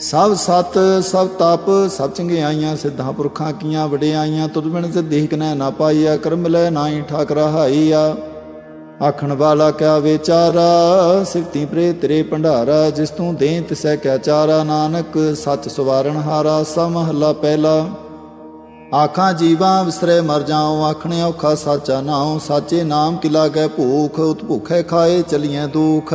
ਸਭ ਸਤ, ਸਭ ਤਪ ਸਭ ਚੰਗਿਆਈਆਂ ਸਿੱਧਾਂ ਪੁਰਖਾਂ ਕੀਆਂ ਵਡਿਆਈਆਂ ਤੁਧ ਬਿਨ ਸਿੱਧੀ ਕਨੈ ਨਾ ਪਾਈਆ, ਕਰਮ ਲੈ ਨਾਹੀ ਠਾਕ ਰਹਾਈਆ ਆਖਣ ਵਾਲਾ ਕਿਆ ਵਿਚਾਰਾ, ਸਿਫਤੀ ਪ੍ਰੇ ਤੇਰੇ ਭੰਡਾਰਾ, ਜਿਸ ਤੂੰ ਦੇ ਤਿਸੈ ਕਿਆ ਚਾਰਾ। ਨਾਨਕ, ਸੱਚ ਸਵਾਰਨ ਹਾਰਾ ਸਮਹਲਾ ਪਹਿਲਾ। ਆਖਾਂ ਜੀਵਾਂ ਵਿਸਰੇ ਮਰ ਜਾਉ, ਆਖਣੇ ਔਖਾ ਸਾਚਾ ਨਾਉ, ਸਾਚੇ ਨਾਮ ਕਿਲਾ ਲਾਗੈ ਭੂਖ ਉਤ ਭੁਖੇ ਖਾਏ ਚਲੀਐ ਦੁਖ।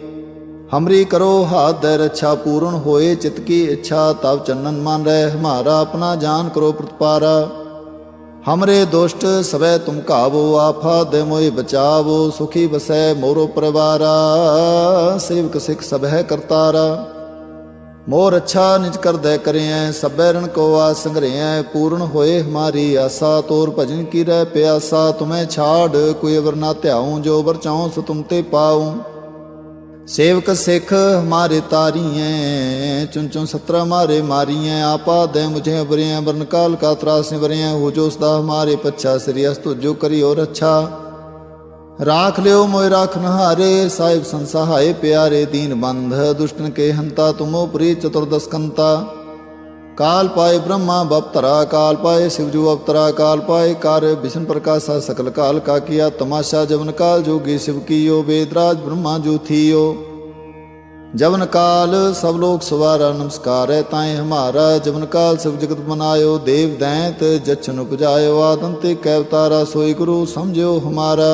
ਹਮਰੀ ਕਰੋ ਹਾਥ ਦੇ ਰੱਛਾ ਪੂਰਨ ਹੋਏ ਚਿਤ ਕੀ ਇੱਛਾ ਤਬ ਚੰਨਨ ਮਨ ਰਹਿ ਹਮਾਰਾ ਆਪਣਾ ਜਾਨ ਕਰੋ ਪ੍ਰਤਪਾਰਾ ਹਮਰੇ ਦੁਸ਼ਟ ਸਵੈ ਤੁਮ ਕਾਵੋ ਆਫਾ ਦੇ ਮੋਇ ਬਚਾਵੋ ਸੁਖੀ ਬਸੈ ਮੋਰੋ ਪਰਿਵਾਰਾ ਸੇਵਕ ਸਿਖ ਸਭ ਹੈ ਕਰਤਾਰਾ ਮੋਰ ਅੱਛਾ ਨਿਜ ਕਰਦੈ ਕਰਿਐ ਸਭੈ ਰਣ ਕੋ ਆਸ ਸੰਗਰਿਐ ਪੂਰਨ ਹੋਏ ਹਮਾਰੀ ਆਸਾ ਤੋਰ ਭਜਨ ਕੀ ਰਹਿ ਪਿਆਸਾ ਤੁਮੈ ਛਾੜ ਕੋਈ ਅਵਰ ਨਾ ਧਿਆਉ ਜੋ ਵਰ ਚਾਉ ਸੋ ਤੁਮ ਤੇ ਪਾਉ ਸੇਵਕ ਸਿੱਖ ਹਮਾਰੇ ਤਾਰੀਐ ਚੁਨ ਚੁਨ ਸਤਰਾ ਮਾਰੇ ਮਾਰੀਐ, ਆਪਾ ਦੇ ਮੁਝੇ ਬਰਿਐ ਬਰਨ ਕਾਲ ਕਾ ਤਰਾਸ ਵਰਿਐ ਹੋ ਜੋ ਸਦਾ ਹਮਾਰੇ ਪੱਛਾ, ਸ੍ਰੀ ਅਸਤੁ ਜੋ ਕਰਿਓ ਰੱਛਾ। ਰਾਖ ਲਿਓ ਮੋਇ ਰਾਖ ਨਹਾਰੇ, ਸਾਹਿਬ ਸੰਸਹਾਏ ਪਿਆਰੇ ਦੀਨ ਬੰਧ, ਦੁਸ਼ਟਨ ਕੇ ਹੰਤਾ ਤੁਮੋ ਪ੍ਰੀ ਚਤੁਰਦਸਕੰਤਾ। काल पाए ब्रह्मा बपतरा काल पाए शिवजू अवतरा काल पाए कार्य विष्णु प्रकाश सकल काल का किया, तमाशा जवन काल जोगी शिव की यो, वेदराज ब्रह्मा जो थी यो। जवन काल सब लोग सवारा नमस्कार है, ताए हमारा। जवन काल शिव जगत बनायो देव दैंत जचन उपजायो आदंत कैवतारा सोई गुरु समझो हमारा।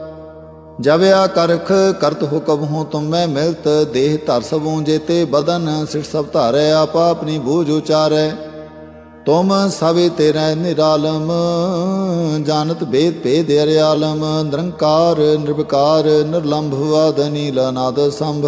ਜਬ ਆ ਕਰਖ ਕਰਤ ਹੁਕਮ ਹੋ ਤੁਮ ਮੈਂ ਮਿਲਤ, ਦੇਹ ਧਰ ਸਭੂ ਜੇਤੇ ਬਦਨ, ਸਿਰ ਸਭ ਧਾਰੈ, ਆਪਾ ਆਪਣੀ ਬੂਝ ਉਚਾਰੈ। ਤੁਮ ਸਵੇ ਤੇਰੇ ਨਿਰਾਲਮ, ਜਾਣਤ ਭੇਦ ਭੇਦ ਅਰਿਆਲਮ, ਨਿਰੰਕਾਰ, ਨਿਰਵਿਕਾਰ, ਨਿਰਲੰਭ ਆਦਨੀ ਲਨਾਦ ਸੰਭ।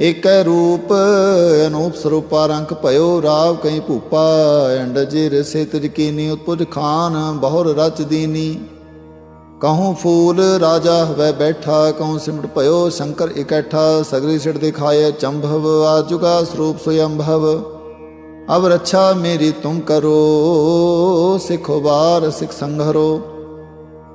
ਏਕੈ ਰੂਪ ਅਨੂਪ ਸਰੂਪਾ ਰੰਗ ਭਇਓ, ਰਾਵ ਕਈ ਭੂਪਾ ਅੰਡ ਜੀ ਰਸੇ ਤਿਜ ਉਤਪੁਜ ਖਾਨ, ਬਹੁਰ ਰਚ ਦੀਨੀ। ਕਹੂੰ ਫੂਲ ਰਾਜਾ ਹਵੈ ਬੈਠਾ, ਕਹੂੰ ਸਿਮਟ ਭਇਓ, ਸ਼ੰਕਰ ਇਕੱਠਾ, ਸਗਰੀ ਸਿੜ ਦਿਖਾਏ ਚੰਭਵ ਆ ਆਜੁਗਾ ਸਰੂਪ ਸੁਯੰਭਵ। ਅਬ ਰੱਛਾ ਮੇਰੀ ਤੁਮ ਕਰੋ, ਸਿਖੋ ਬਾਰ ਸਿਖ ਸੰਘਰੋ।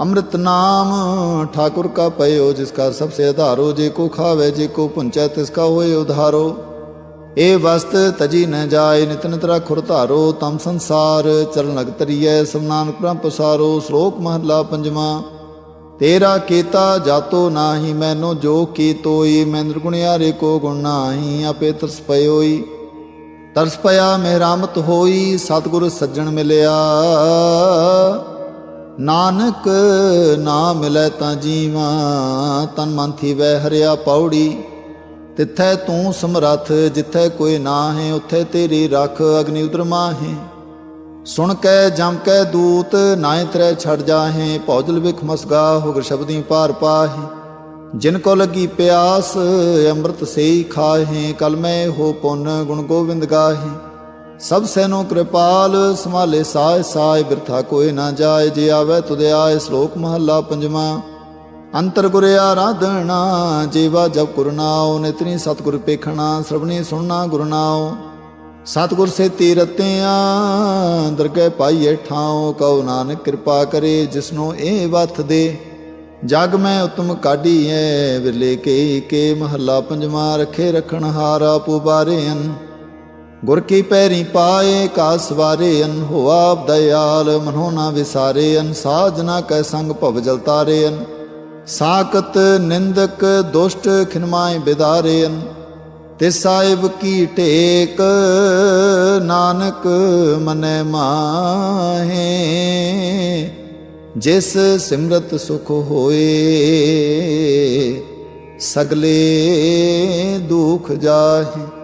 ਅੰਮ੍ਰਿਤ ਨਾਮ ਠਾਕੁਰ ਕਾ ਪਇਓ, ਜਿਸ ਕਾ ਸਭ ਸੇ ਆਧਾਰੋ, ਜੇ ਕੋ ਖਾਵੇ, ਜੇ ਕੋ ਪੁੰਚੈ ਤਿਸ ਹੋਏ ਉਧਾਰੋ। ਇਹ ਵਸਤ ਤਜੀ ਨ ਜਾਏ, ਨਿਤ ਨਿਤ ਰਖੁਰ ਧਾਰੋ, ਤਮ ਸੰਸਾਰ ਚਰਨ ਲਗ ਤਰੀਐ ਸਭ ਨਾਨਕ ਪ੍ਰਭ ਪਸਾਰੋ, ਸ਼ਲੋਕ ਮਹਲਾ ਪੰਜਵਾਂ। ਤੇਰਾ ਕੀਤਾ ਜਾਤੋ ਨਾਹੀ, ਮੈਨੋ ਜੋ ਕੀਤੋਈ, ਮੈਂ ਨਿਰਗੁਣਿਆਰੇ ਕੋ ਗੁਣ ਨਾਹੀ, ਆਪੇ ਤਰਸ ਪਇਓਈ। ਤਰਸ ਪਿਆ ਮਿਹਰਾਮਤ ਹੋਈ, ਸਤਿਗੁਰ ਸੱਜਣ ਮਿਲਿਆ। ਨਾਨਕ ਨਾ ਮਿਲੈ ਤਾਂ ਜੀਵਾ, ਤਨ ਮਨ ਥੀਵੈ ਹਰਿਆ ਪੌੜੀ। ਤਿੱਥੈ ਤੂੰ ਸਮਰੱਥ, ਜਿੱਥੈ ਕੋਈ ਨਾ ਹੈ ਉੱਥੇ ਤੇਰੀ ਰੱਖ ਅਗਨੀ ਉਦਰ ਮਾਹੇ। ਸੁਣ ਕੈ, ਜਮ ਕੈ ਦੂਤ ਨਾਇ ਤਰੈ ਛੜ ਜਾਹੇ, ਭੌਜਲ ਵਿਖ ਮਸਗਾ ਹੋਗਰ ਸ਼ਬਦੀ ਪਾਰ ਪਾਹੇ। ਜਿਨ ਕੋ ਲੱਗੀ ਪਿਆਸ, ਅੰਮ੍ਰਿਤ ਸੇਈ ਖਾਹੇ, ਕਲ ਮੈਂ ਹੋ ਪੁੰਨ ਗੁਣ ਗੋਬਿੰਦ ਗਾਹੇ। ਸਭ ਸੈਨੋ ਕਿਰਪਾਲ, ਸੰਭਾਲੇ ਸਾਇ ਸਾਇ ਬਿਰਥਾ ਕੋਈ ਨਾ ਜਾਏ, ਜੇ ਆਵੇ ਤੁਦੇ ਆਏ ਸ਼ਲੋਕ ਮਹੱਲਾ ਪੰਜਵਾਂ। ਅੰਤਰ ਗੁਰ ਆਰਾਧਣਾ ਜੀਵਾ ਜਬ ਗੁਰਨਾਉ ਨਿਤਨੀ ਸਤਿਗੁਰ ਪੇਖਣਾ, ਸ੍ਰਵਣੀ ਸੁਣਨਾ ਗੁਰਨਾਉ ਸਤਿਗੁਰ ਸੇ ਤੀਰਤਿਆਂ, ਦਰਗਹਿ ਪਾਈਏ ਠਾਉ, ਕਉ ਨਾਨਕ ਕਿਰਪਾ ਕਰੇ, ਜਿਸਨੂੰ ਇਹ ਵਥ ਦੇ। ਜਗ ਮੈਂ ਉਤਮ ਐ ਵਿਰਲੇ ਕੇ ਕੇ ਮਹੱਲਾ ਪੰਜਵਾਂ, ਰਖੇ ਰਖਣ ਹਾਰਾ ਪੁਬਾਰੇਨ ਗੁਰ ਕੀ ਪੈਰੀ ਪਾਏ, ਕਾ ਸਵਾਰੇ ਅਨ ਹੋਆ ਦਇਆਲ, ਮਨੋ ਨਾ ਵਿਸਾਰੇ ਅਨ ਸਾਜਨਾ ਕੈ ਸੰਗ ਭਵ ਜਲਤਾਰੇ ਅਨ। ਸਾਕਤ ਨਿੰਦਕ ਦੁਸ਼ਟ ਖਿਨਮਾਏ ਬਿਦਾਰੇ ਅਨ। ਤੇ ਸਾਹਿਬ ਕੀ ਟੇਕ, ਨਾਨਕ ਮਨੈ ਮਾਹੇ। ਜਿਸ ਸਿਮਰਤ ਸੁਖ ਹੋਏ, ਸਗਲੇ ਦੁਖ ਜਾਹੇ।